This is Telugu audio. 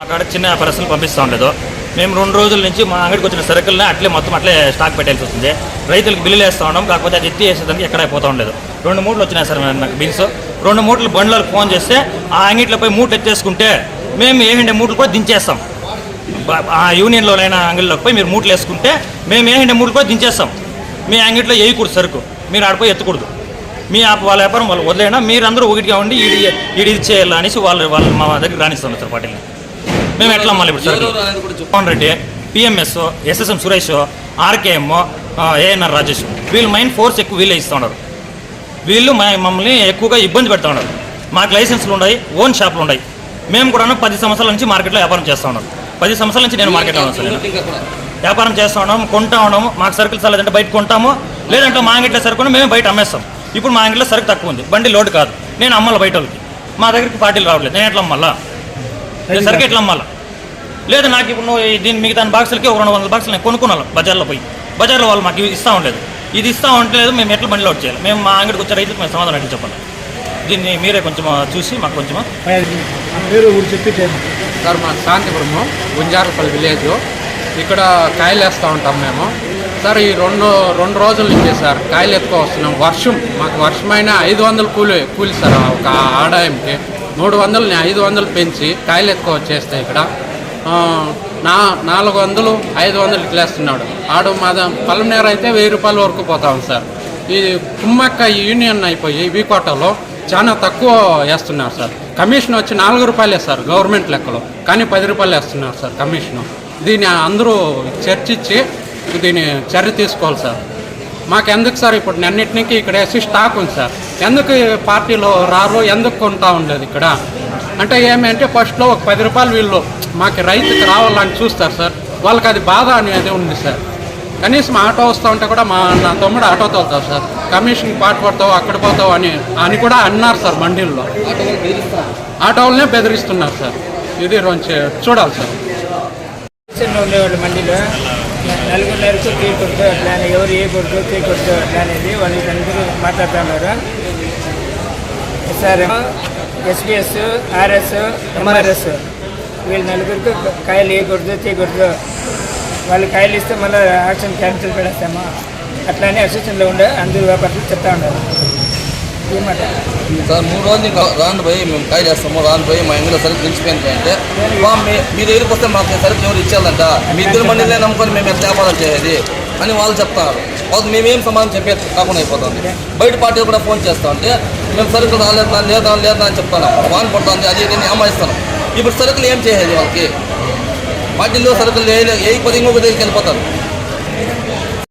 అక్కడ చిన్న వ్యాపారస్తులు పంపిస్తూ ఉండలేదు మేము రెండు రోజుల నుంచి మా అంగడికి వచ్చిన సరుకుల్ని అట్లే మొత్తం అట్లే స్టాక్ పెట్టాల్సి వస్తుంది. రైతులకు బిల్లులు వేస్తూ ఉన్నాం కాకపోతే అది ఎత్తి వేసేదానికి ఎక్కడ పోతా ఉండలేదు. రెండు మూటలు వచ్చినాయి సార్ నాకు బీన్స్ రెండు మూటలు బండ్లకు ఫోన్ చేస్తే ఆ అంగిట్లపై మూటలు ఎత్తేసుకుంటే మేము ఏమిండే మూటలు కూడా దించేస్తాం. ఆ ఆ యూనియన్లోనైనా అంగిల్లోకి పోయి మీరు మూటలు వేసుకుంటే మేము ఏమిండే మూటలు కూడా దించేస్తాం. మీ అంగిట్లో వేయకూడదు సరుకు మీరు ఆడిపోయి ఎత్తకూడదు. మీ ఆ- వాళ్ళ వ్యాపారం వాళ్ళు వదిలేనా మీరందరూ ఒకటిగా ఉండి ఈడి ఈడి చేయాలనేసి వాళ్ళు వాళ్ళు మా దగ్గర రాణిస్తాం సార్ పార్టీని మేము ఎట్లా అమ్మాలి ఇప్పుడు సరుకు Jaganmohan Reddy PMS SSM Suresh RKM ANR Rajesh వీళ్ళు మైండ్ ఫోర్స్ ఎక్కువ వీళ్ళే ఇస్తూ ఉన్నారు. వీళ్ళు మా- మమ్మల్ని ఎక్కువగా ఇబ్బంది పెడతా ఉన్నారు. మాకు లైసెన్స్లు ఉన్నాయి ఓన్ షాపులు ఉన్నాయి. మేము కూడా పది సంవత్సరాల నుంచి మార్కెట్లో వ్యాపారం చేస్తూ ఉన్నాం. పది సంవత్సరాల నుంచి నేను మార్కెట్లో ఉన్నాను సార్. వ్యాపారం చేస్తూ ఉన్నాము కొంటా ఉన్నాము మాకు సరుకులు చాలేదంటే బయట కొంటాము లేదంటే మా అంగిట్లో సరుకుని మేము బయట అమ్మేస్తాం. ఇప్పుడు మా అంగిట్లో సరుకు తక్కువ ఉంది బండి లోడ్ కాదు. నేను అమ్మాలి బయట వాళ్ళకి మా దగ్గరికి పార్టీలు రావట్లేదు నేను ఎట్లా అమ్మాలా? నేను సరుకు ఎట్లా అమ్మాలా? లేదు నాకు ఇప్పుడు నువ్వు ఈ దీని మిగతా బాక్సులకి ఒక రెండు వందల బాక్సులు నేను కొనుక్కున్నాను బజార్లో పోయి. బజార్లో వాళ్ళు మాకు ఇవి ఇస్తూ ఉండలేదు ఇది ఇస్తూ ఉండలేదు మేము ఎట్లా బండి లోడ్ చేయాలి మేము మా అంగడికి వచ్చే రైతులకు మేము సమాధానం ఎట్లా చెప్పాలి దీన్ని మీరే కొంచెం చూసి మాకు కొంచెం ఊరు చెప్పి సార్ మా శాంతిపురము గుంజారపల్లి విలేజ్. ఇక్కడ కాయలు వేస్తూ ఉంటాం మేము. సార్ ఈ రెండు రెండు రోజుల నుంచి సార్ కాయలు ఎత్తుకో వస్తున్నాం. వర్షం మాకు వర్షమైన ఐదు వందలు కూలి కూలి సార్ ఒక ఆదాయంకి. మూడు వందలు ఐదు వందలు పెంచి కాయలు ఎక్కువ వచ్చేస్తే ఇక్కడ. నా నాలుగు వందలు ఐదు వందలు ఇట్లా వేస్తున్నాడు. ఆడు మా పల్లెనేరు అయితే వెయ్యి రూపాయల వరకు పోతాం సార్. ఈ కుమ్మక్క యూనియన్ అయిపోయి వీకోటలో చాలా తక్కువ వేస్తున్నారు సార్. కమిషన్ వచ్చి నాలుగు రూపాయలే సార్ గవర్నమెంట్ లెక్కలో. కానీ పది రూపాయలు వేస్తున్నారు సార్ కమిషను. దీన్ని అందరూ చర్చించి దీన్ని చర్య తీసుకోవాలి సార్. మాకు ఎందుకు సార్ ఇప్పుడు అన్నిటికీ ఇక్కడ వేసి స్టాక్ ఉంది సార్. ఎందుకు పార్టీలో రారు ఎందుకు కొంటా ఉండేది ఇక్కడ? అంటే ఏమంటే ఫస్ట్లో ఒక పది రూపాయలు వీళ్ళు మాకు రైతుకి రావాలని చూస్తారు సార్. వాళ్ళకి అది బాధ అనేది ఉంది సార్. కనీసం ఆటో వస్తూ ఉంటే కూడా మా నా తమ్ముడు ఆటో తోలుతావు సార్. కమిషన్ పాటు పడతావు అక్కడ పోతావు అని అని కూడా అన్నారు సార్ మండీల్లో. ఆటో వాళ్ళనే బెదిరిస్తున్నారు సార్. ఇది రోజు చూడాలి సార్. స్టేషన్లో ఉండేవాళ్ళు మండీలో. నలుగురు నలుగురు తీయకూడదు అట్లా అని ఎవరు వేయకూడదు అట్లా అనేది వాళ్ళు అందరూ మాట్లాడుతున్నారు సార్ ఎస్బిఎస్ ఆర్ఎస్ ఎంఆర్ఎస్ వీళ్ళు నలుగురికి కాయలు వేయకూడదు తీయకూడదు. వాళ్ళు కాయలు ఇస్తే మళ్ళీ యాక్షన్ క్యాన్సిల్ పెడేస్తామా? అట్లానే అసోసియేషన్లో ఉండే అందరూ వ్యాపారులు చెప్తా ఉండాలి ఏమాట సార్ మూడు రోజులు రాను పోయి మేము కాయ చేస్తాము రాను పోయి మా ఇంట్లో సరుకు నిలిచిపోయింది అంటే మీ- దగ్గరికి వస్తే మాకు సరుకు ఎవరు ఇచ్చేయాలంట మీ ఇద్దరు మండలే నమ్ముకొని మేము ఎట్లా వ్యాపారం చేయాలి అని వాళ్ళు చెప్తారు. వాళ్ళు మేమేం సమాధానం చెప్పేది కాకుండా అయిపోతుంది. బయట పార్టీలు కూడా ఫోన్ చేస్తా ఉంటే మేము సరుకులు రాలేదా లేదా లేదా అని చెప్తాను. వాన్ పడుతుంది అది నేను అని అమ్మాయిస్తాను ఇప్పుడు సరుకులు ఏం చేయాలి వాళ్ళకి. పార్టీలో సరుకులు ఏ ఏ పది ఇంకొక దగ్గరికి వెళ్ళిపోతారు.